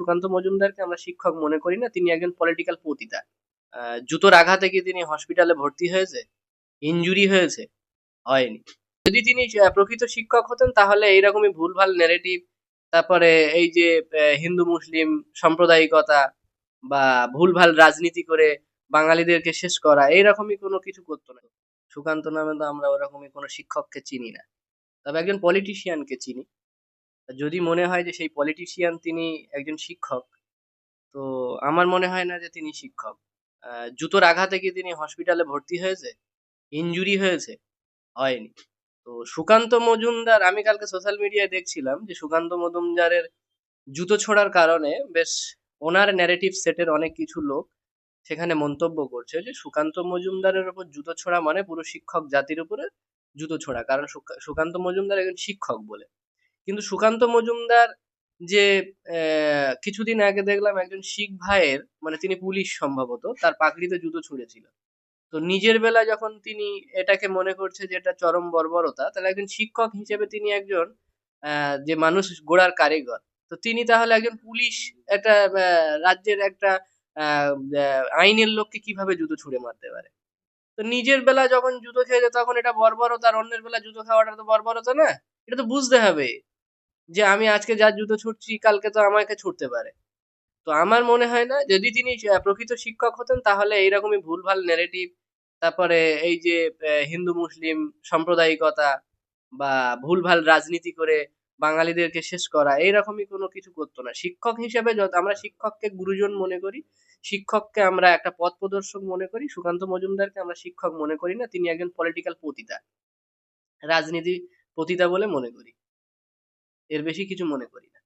সুকান্ত মজুমদারকে আমরা শিক্ষক মনে করি না, তিনি একজন পলিটিক্যাল পতিতা। জুতোর আঘাতে কি তিনি হসপিটালে ভর্তি হয়েছে? ইনজুরি হয়েছে? হয়নি। যদি তিনি প্রকৃত শিক্ষক হতেন, তাহলে এইরকমই ভুলভাল নেগেটিভ তারপরে এই যে হিন্দু মুসলিম সাম্প্রদায়িকতা বা ভুলভাল রাজনীতি করে বাঙালিদেরকে শেষ করা, এইরকমই কোনো কিছু করতো না। সুকান্ত নামে তো আমরা ওরকমই কোনো শিক্ষককে চিনি না। তবে একজন পলিটিশিয়ানকে চিনি। যদি মনে হয় যে সেই পলিটিশিয়ান তিনি একজন শিক্ষক, তো আমার মনে হয় না যে তিনি শিক্ষক। জুতোর আঘাতে কি তিনি হসপিটালে ভর্তি হয়েছে? ইনজুরি হয়েছে? হয়নি। তো সুকান্ত মজুমদার, আমি কালকে সোশ্যাল মিডিয়ায় দেখছিলাম যে সুকান্ত মজুমদারের জুতো ছোড়ার কারণে বেশ ওনার ন্যারেটিভ সেটের অনেক কিছু লোক সেখানে মন্তব্য করছে যে সুকান্ত মজুমদারের উপর জুতো ছোড়া মানে পুরো শিক্ষক জাতির উপরে জুতো ছোড়া। কারণ সুকা- সুকান্ত মজুমদার একজন শিক্ষক বলে। কিন্তু সুকান্ত মজুমদার যে কিছুদিন আগে দেখলাম একজন শিখ ভাইয়ের মানে তিনি পুলিশ সম্ভবত, তার পাকড়িতে জুতো ছুঁড়েছিল। তো নিজের বেলা যখন তিনি এটাকে মনে করছে যে এটা চরম বর্বরতা, তাহলে একজন শিক্ষক হিসেবে তিনি একজন যে মানুষ গোড়ার কারিগর। তো তিনি তাহলে একজন পুলিশ, একটা রাজ্যের একটা আইনের লোককে কীভাবে জুতো ছুঁড়ে মারতে পারে? তো নিজের বেলা যখন জুতো খেয়েছে, তখন এটা বর্বরতা আর অন্যের বেলা জুতো খাওয়াটা তো বর্বরতা না? এটা তো বুঝতে হবে। যে আমি আজকে যার জুতো ছুটছি, কালকে তো আমাকে ছুটতে পারে। তো আমার মনে হয় না, যদি তিনি প্রকৃত শিক্ষক হতেন, তাহলে এইরকমই ভুলভাল নেগেটিভ তারপরে এই যে হিন্দু, মুসলিম সাম্প্রদায়িকতা বা ভুলভাল রাজনীতি করে বাঙালিদেরকে শেষ করা, এইরকমই কোনো কিছু করতো না। শিক্ষক হিসেবে যত, আমরা শিক্ষককে গুরুজন মনে করি, শিক্ষককে আমরা একটা পথ প্রদর্শক মনে করি, সুকান্ত মজুমদারকে আমরা শিক্ষক মনে করি না, তিনি একজন পলিটিক্যাল পতিতা। রাজনীতি পতিতা বলে মনে করি। এর বেশি কিছু মনে করি না।